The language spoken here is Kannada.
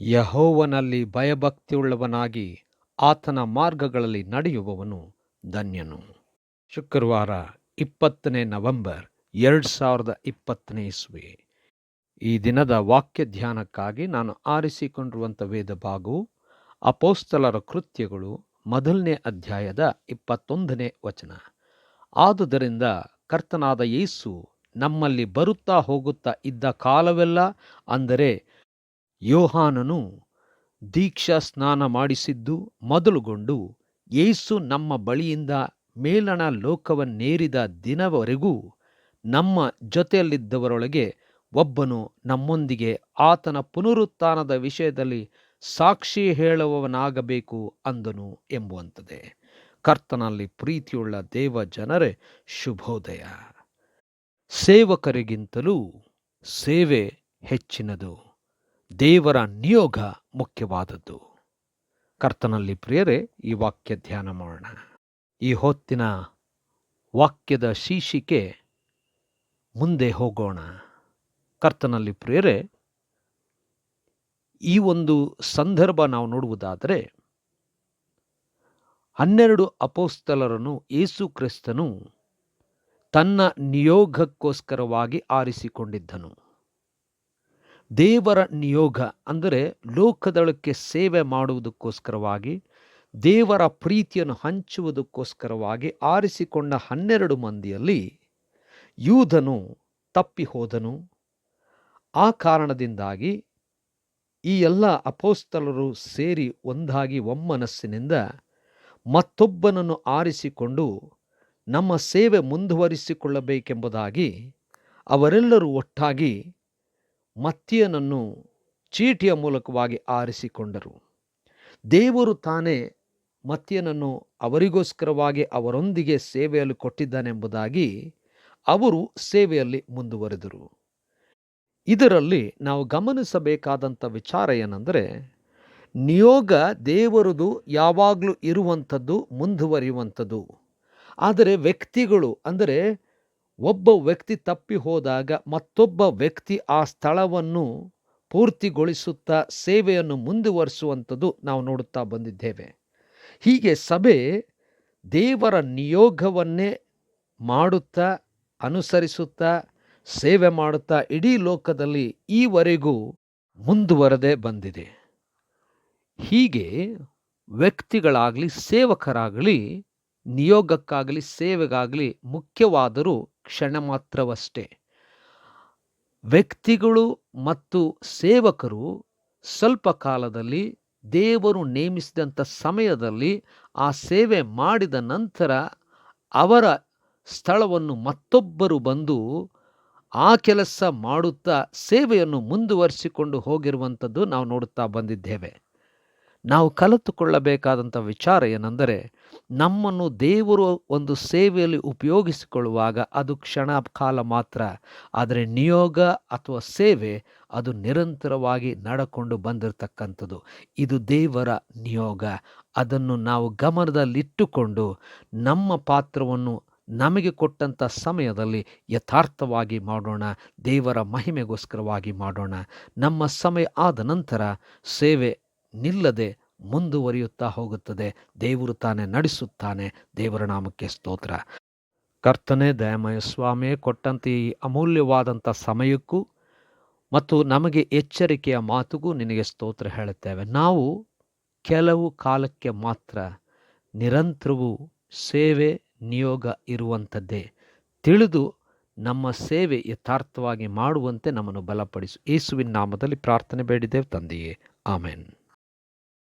ಯಹೋವನಲ್ಲಿ ಭಯಭಕ್ತಿಯುಳ್ಳವನಾಗಿ ಆತನ ಮಾರ್ಗಗಳಲ್ಲಿ ನಡೆಯುವವನು ಧನ್ಯನು. ಶುಕ್ರವಾರ ಇಪ್ಪತ್ತನೇ ನವೆಂಬರ್ ಎರಡು ಸಾವಿರದ ಇಪ್ಪತ್ತನೇ ಇಸ್ವಿ. ಈ ದಿನದ ವಾಕ್ಯ ಧ್ಯಾನಕ್ಕಾಗಿ ನಾನು ಆರಿಸಿಕೊಂಡಿರುವಂಥ ವೇದ ಭಾಗವು ಅಪೋಸ್ತಲರ ಕೃತ್ಯಗಳು ಮೊದಲನೇ ಅಧ್ಯಾಯದ ಇಪ್ಪತ್ತೊಂದನೇ ವಚನ. ಆದುದರಿಂದ ಕರ್ತನಾದ ಯೇಸು ನಮ್ಮಲ್ಲಿ ಬರುತ್ತಾ ಹೋಗುತ್ತಾ ಇದ್ದ ಕಾಲವೆಲ್ಲ ಅಂದರೆ ಯೋಹಾನನು ದೀಕ್ಷಾ ಸ್ನಾನ ಮಾಡಿಸಿದ್ದು ಮೊದಲುಗೊಂಡು ಯೇಸು ನಮ್ಮ ಬಳಿಯಿಂದ ಮೇಲಣ ಲೋಕವನ್ನೇರಿದ ದಿನವರೆಗೂ ನಮ್ಮ ಜೊತೆಯಲ್ಲಿದ್ದವರೊಳಗೆ ಒಬ್ಬನು ನಮ್ಮೊಂದಿಗೆ ಆತನ ಪುನರುತ್ಥಾನದ ವಿಷಯದಲ್ಲಿ ಸಾಕ್ಷಿ ಹೇಳುವವನಾಗಬೇಕು ಅಂದನು ಎಂಬುವಂಥದ್ದೇ. ಕರ್ತನಲ್ಲಿ ಪ್ರೀತಿಯುಳ್ಳ ದೇವ ಜನರೇ, ಶುಭೋದಯ. ಸೇವಕರಿಗಿಂತಲೂ ಸೇವೆ ಹೆಚ್ಚಿನದು. ದೇವರ ನಿಯೋಗ ಮುಖ್ಯವಾದದ್ದು. ಕರ್ತನಲ್ಲಿ ಪ್ರಿಯರೇ, ಈ ವಾಕ್ಯ ಧ್ಯಾನ ಮಾಡೋಣ. ಈ ಹೊತ್ತಿನ ವಾಕ್ಯದ ಶೀರ್ಷಿಕೆ ಮುಂದೆ ಹೋಗೋಣ. ಕರ್ತನಲ್ಲಿ ಪ್ರಿಯರೇ, ಈ ಒಂದು ಸಂದರ್ಭ ನಾವು ನೋಡುವುದಾದರೆ, ಹನ್ನೆರಡು ಅಪೋಸ್ತಲರನ್ನು ಯೇಸು ಕ್ರಿಸ್ತನು ತನ್ನ ನಿಯೋಗಕ್ಕೋಸ್ಕರವಾಗಿ ಆರಿಸಿಕೊಂಡಿದ್ದನು. ದೇವರ ನಿಯೋಗ ಅಂದರೆ ಲೋಕದಳಕ್ಕೆ ಸೇವೆ ಮಾಡುವುದಕ್ಕೋಸ್ಕರವಾಗಿ, ದೇವರ ಪ್ರೀತಿಯನ್ನು ಹಂಚುವುದಕ್ಕೋಸ್ಕರವಾಗಿ ಆರಿಸಿಕೊಂಡ ಹನ್ನೆರಡು ಮಂದಿಯಲ್ಲಿ ಯೂಧನು ತಪ್ಪಿ ಹೋದನು ಆ ಕಾರಣದಿಂದಾಗಿ ಈ ಎಲ್ಲ ಅಪೋಸ್ತಲರು ಸೇರಿ ಒಂದಾಗಿ ಒಮ್ಮನಸ್ಸಿನಿಂದ ಮತ್ತೊಬ್ಬನನ್ನು ಆರಿಸಿಕೊಂಡು ನಮ್ಮ ಸೇವೆ ಮುಂದುವರಿಸಿಕೊಳ್ಳಬೇಕೆಂಬುದಾಗಿ ಅವರೆಲ್ಲರೂ ಒಟ್ಟಾಗಿ ಮತ್ತಿಯನನ್ನು ಚೀಟಿಯ ಮೂಲಕವಾಗಿ ಆರಿಸಿಕೊಂಡರು. ದೇವರು ತಾನೇ ಮತ್ತಿಯನನ್ನು ಅವರಿಗೋಸ್ಕರವಾಗಿ ಅವರೊಂದಿಗೆ ಸೇವೆಯಲ್ಲಿ ಕೊಟ್ಟಿದ್ದಾನೆಂಬುದಾಗಿ ಅವರು ಸೇವೆಯಲ್ಲಿ ಮುಂದುವರೆದರು. ಇದರಲ್ಲಿ ನಾವು ಗಮನಿಸಬೇಕಾದಂಥ ವಿಚಾರ ಏನೆಂದರೆ, ನಿಯೋಗ ದೇವರದು ಯಾವಾಗಲೂ ಇರುವಂಥದ್ದು, ಮುಂದುವರಿಯುವಂಥದ್ದು. ಆದರೆ ವ್ಯಕ್ತಿಗಳು, ಅಂದರೆ ಒಬ್ಬ ವ್ಯಕ್ತಿ ತಪ್ಪಿ ಹೋದಾಗ ಮತ್ತೊಬ್ಬ ವ್ಯಕ್ತಿ ಆ ಸ್ಥಳವನ್ನು ಪೂರ್ತಿಗೊಳಿಸುತ್ತಾ ಸೇವೆಯನ್ನು ಮುಂದುವರಿಸುವಂಥದ್ದು ನಾವು ನೋಡುತ್ತಾ ಬಂದಿದ್ದೇವೆ. ಹೀಗೆ ಸಭೆ ದೇವರ ನಿಯೋಗವನ್ನೇ ಮಾಡುತ್ತಾ, ಅನುಸರಿಸುತ್ತಾ, ಸೇವೆ ಮಾಡುತ್ತಾ ಇಡೀ ಲೋಕದಲ್ಲಿ ಈವರೆಗೂ ಮುಂದುವರೆದೇ ಬಂದಿದೆ. ಹೀಗೆ ವ್ಯಕ್ತಿಗಳಾಗಲಿ, ಸೇವಕರಾಗಲಿ, ನಿಯೋಗಕ್ಕಾಗಲಿ, ಸೇವೆಗಾಗಲಿ ಮುಖ್ಯವಾದರೂ ಕ್ಷಣ ಮಾತ್ರವಷ್ಟೇ. ವ್ಯಕ್ತಿಗಳು ಮತ್ತು ಸೇವಕರು ಸ್ವಲ್ಪ ಕಾಲದಲ್ಲಿ ದೇವರು ನೇಮಿಸಿದಂಥ ಸಮಯದಲ್ಲಿ ಆ ಸೇವೆ ಮಾಡಿದ ನಂತರ ಅವರ ಸ್ಥಳವನ್ನು ಮತ್ತೊಬ್ಬರು ಬಂದು ಆ ಕೆಲಸ ಮಾಡುತ್ತಾ ಸೇವೆಯನ್ನು ಮುಂದುವರಿಸಿಕೊಂಡು ಹೋಗಿರುವಂಥದ್ದು ನಾವು ನೋಡುತ್ತಾ ಬಂದಿದ್ದೇವೆ. ನಾವು ಕಲಿತುಕೊಳ್ಳಬೇಕಾದಂಥ ವಿಚಾರ ಏನೆಂದರೆ ನಮ್ಮನ್ನು ದೇವರು ಒಂದು ಸೇವೆಯಲ್ಲಿ ಉಪಯೋಗಿಸಿಕೊಳ್ಳುವಾಗ ಅದು ಕ್ಷಣ ಕಾಲ ಮಾತ್ರ. ಆದರೆ ನಿಯೋಗ ಅಥವಾ ಸೇವೆ ಅದು ನಿರಂತರವಾಗಿ ನಡಕೊಂಡು ಬಂದಿರತಕ್ಕಂಥದ್ದು. ಇದು ದೇವರ ನಿಯೋಗ. ಅದನ್ನು ನಾವು ಗಮನದಲ್ಲಿಟ್ಟುಕೊಂಡು ನಮ್ಮ ಪಾತ್ರವನ್ನು ನಮಗೆ ಕೊಟ್ಟಂಥ ಸಮಯದಲ್ಲಿ ಯಥಾರ್ಥವಾಗಿ ಮಾಡೋಣ. ದೇವರ ಮಹಿಮೆಗೋಸ್ಕರವಾಗಿ ಮಾಡೋಣ. ನಮ್ಮ ಸಮಯ ಆದ ನಂತರ ಸೇವೆ ನಿಲ್ಲದೆ ಮುಂದುವರಿಯುತ್ತಾ ಹೋಗುತ್ತದೆ. ದೇವರು ತಾನೇ ನಡೆಸುತ್ತಾನೆ. ದೇವರ ನಾಮಕ್ಕೆ ಸ್ತೋತ್ರ. ಕರ್ತನೆ ದಯಮಯ ಸ್ವಾಮಿಯೇ ಕೊಟ್ಟಂತೆ ಈ ಅಮೂಲ್ಯವಾದಂಥ ಸಮಯಕ್ಕೂ ಮತ್ತು ನಮಗೆ ಎಚ್ಚರಿಕೆಯ ಮಾತುಗೂ ನಿನಗೆ ಸ್ತೋತ್ರ ಹೇಳುತ್ತೇವೆ. ನಾವು ಕೆಲವು ಕಾಲಕ್ಕೆ ಮಾತ್ರ ನಿರಂತರವೂ ಸೇವೆ, ನಿಯೋಗ ಇರುವಂಥದ್ದೇ. ತಿಳಿದು ನಮ್ಮ ಸೇವೆ ಯಥಾರ್ಥವಾಗಿ ಮಾಡುವಂತೆ ನಮ್ಮನ್ನು ಬಲಪಡಿಸು. ಯೇಸುವಿನ ನಾಮದಲ್ಲಿ ಪ್ರಾರ್ಥನೆ ಬೇಡಿದ್ದೇವೆ ತಂದೆಯೇ. ಆಮೇನ್.